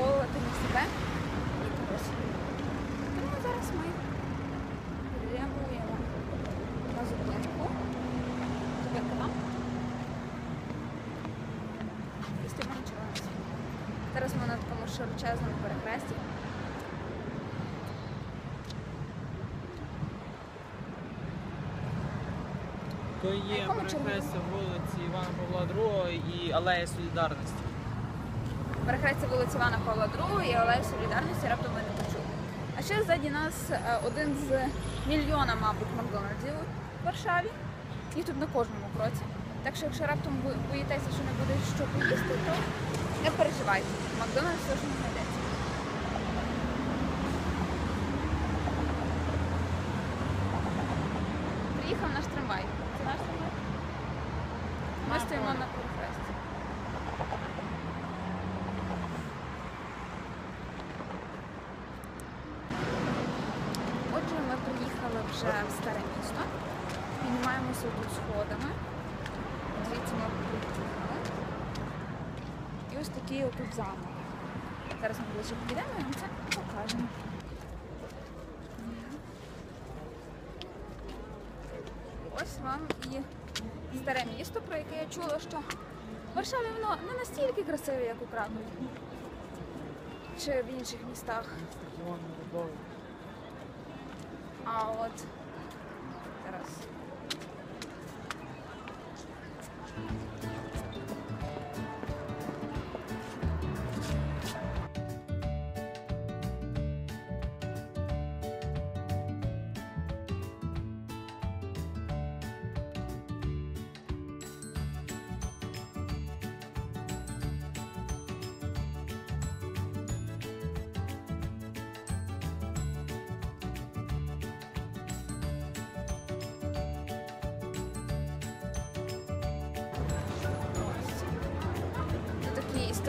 задоволити не себе і когось. Тому зараз ми прямуємо на зупинку. Зупинка там. І на червоному. Зараз ми на такому широчезному перехресті. То є перехрестя вулиці Івана Павла II і Алея Солідарності. Перехрестя вулиці Івана Павла II і Алеї Солідарності раптом ми не почули. А ще ззаді нас е, один з мільйона, мабуть, Макдональдів у Варшаві. Їх тут на кожному кроці. Так що, якщо раптом ви боїтеся, що не буде що поїсти, то не переживайте. Макдональдс точно не знайдеться. Приїхав наш трамвай. Це наш трамвай? Ми стоїмо на перехресті. Отже, ми приїхали вже в старе місто. Піднімаємося тут сходами. Звідси ми приїхали. І ось такий отут замок. Зараз ми ближче підійдемо і вам це покажемо. Ось вам і старе місто, про яке я чула, що в Варшаві воно не настільки красиве, як у Кракові. Чи в інших містах. А от зараз.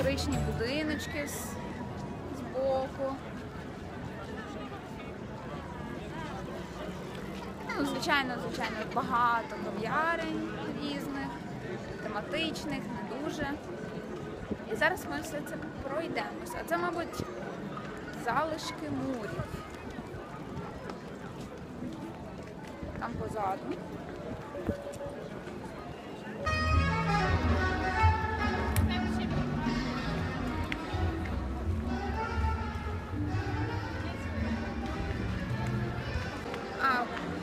Історичні будиночки з, з боку. Ну, звичайно, звичайно, багато кав'ярень різних, тематичних, не дуже. І зараз ми все це пройдемося. А це, мабуть, залишки мурів. Там позаду.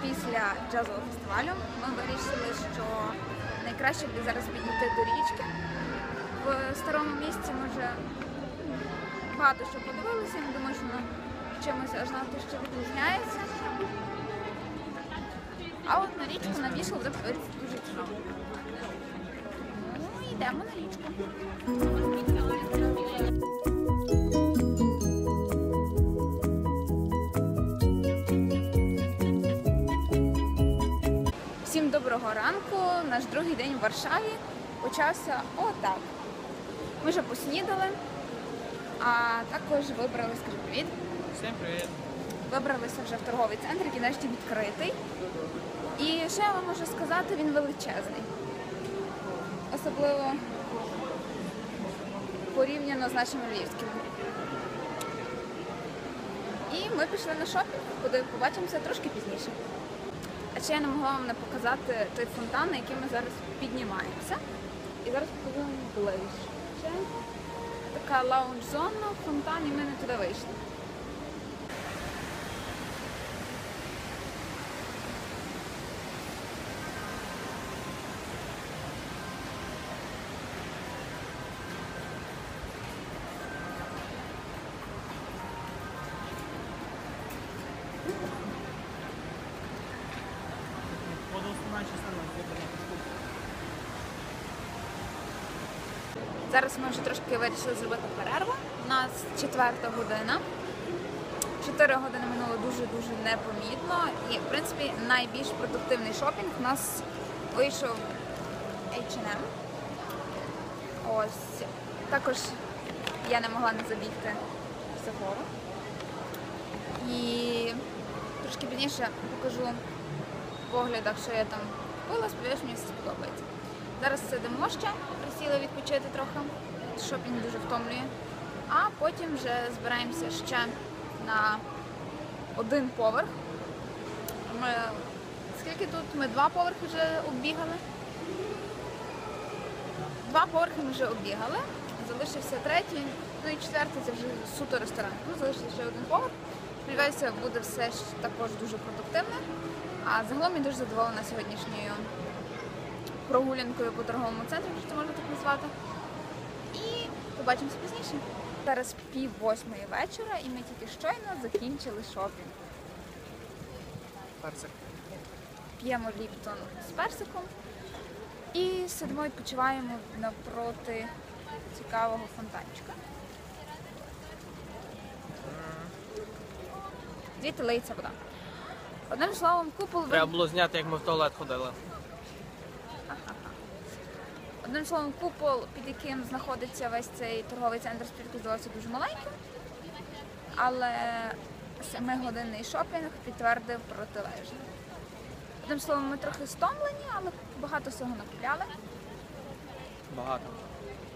Після джазового фестивалю ми вирішили, що найкраще буде зараз підійти до річки. В старому місці ми вже багато що подивилися, не думаю, що воно чимось аж надто що відрізняється. А от на річку нам вийшло вже дуже цікаво. Ну, йдемо на річку. Доброго ранку. Наш другий день в Варшаві почався отак. Ми вже поснідали, а також вибрали, скажи привіт. Всім привіт. Вибралися вже в торговий центр, який нарешті відкритий. І що я вам можу сказати, він величезний. Особливо порівняно з нашими львівськими. І ми пішли на шопінг, куди побачимося трошки пізніше. А ще я не могла вам не показати той фонтан, на який ми зараз піднімаємося. І зараз покажу вам ближче. Така лаунж-зона, фонтан, і ми не туди вийшли. Зараз ми вже трошки вирішили зробити перерву. У нас четверта година. Чотири години минуло дуже-дуже непомітно. І, в принципі, найбільш продуктивний шопінг у нас вийшов H&M. Ось. Також я не могла не забігти в Sephora. І трошки пізніше покажу в оглядах, що я там купила, сподіваюся, мені все сподобається. Зараз сидимо ще, присіли відпочити трохи. Шопінг дуже втомлює. А потім вже збираємося ще на один поверх. Ми скільки тут? Ми два поверхи вже оббігали. Два поверхи ми вже оббігали. Залишився третій, ну і четвертий це вже суто ресторан. Ну, залишився ще один поверх. Сподіваюся, буде все ж також дуже продуктивне. А загалом я дуже задоволена сьогоднішньою прогулянкою по торговому центру, якщо це можна так назвати. І побачимося пізніше. Зараз пів восьмої вечора, і ми тільки щойно закінчили шопінг. Персик. П'ємо ліптон з персиком і сидимо відпочиваємо навпроти цікавого фонтанчика. Звідти лиється вода. Одним словом, купол Треба було зняти, як ми в туалет ходили. Одним словом, купол, під яким знаходиться весь цей торговий центр спілку, здавався дуже маленьким. Але семигодинний шопінг підтвердив протилежне. Одним словом, ми трохи стомлені, але багато всього накупляли. Багато.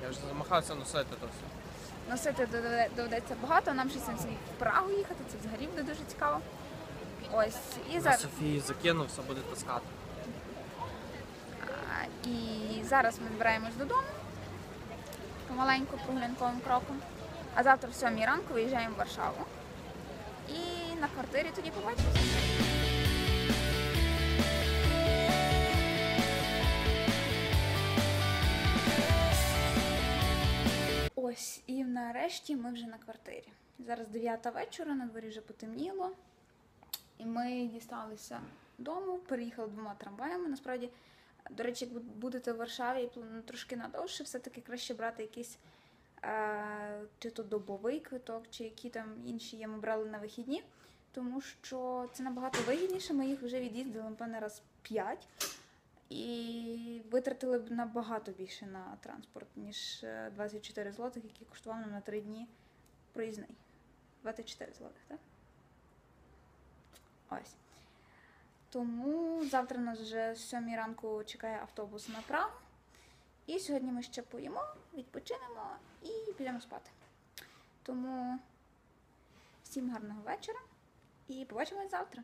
Я вже замахався носити то все. Носити доведе- доведеться багато, нам ще сьогодні в Прагу їхати, це взагалі буде дуже цікаво. Ось, і На зараз, Софії закинувся, буде таскати. і зараз ми збираємось додому помаленьку прогулянковим кроком. А завтра в 7 ранку виїжджаємо в Варшаву. І на квартирі тоді побачимося. Ось, і нарешті ми вже на квартирі. Зараз 9 вечора, на дворі вже потемніло. І ми дісталися дому, переїхали двома трамваями. Насправді, до речі, як будете в Варшаві трошки надовше, все-таки краще брати якийсь е, чи то добовий квиток, чи які там інші є, ми брали на вихідні, тому що це набагато вигідніше. Ми їх вже від'їздили, напевне, раз 5. І витратили б набагато більше на транспорт, ніж е, 24 злотих, які коштував нам на 3 дні проїзний. 24 злотих, так? Ось. Тому завтра нас вже з 7 ранку чекає автобус на Прагу. І сьогодні ми ще поїмо, відпочинемо і підемо спати. Тому всім гарного вечора і побачимось завтра.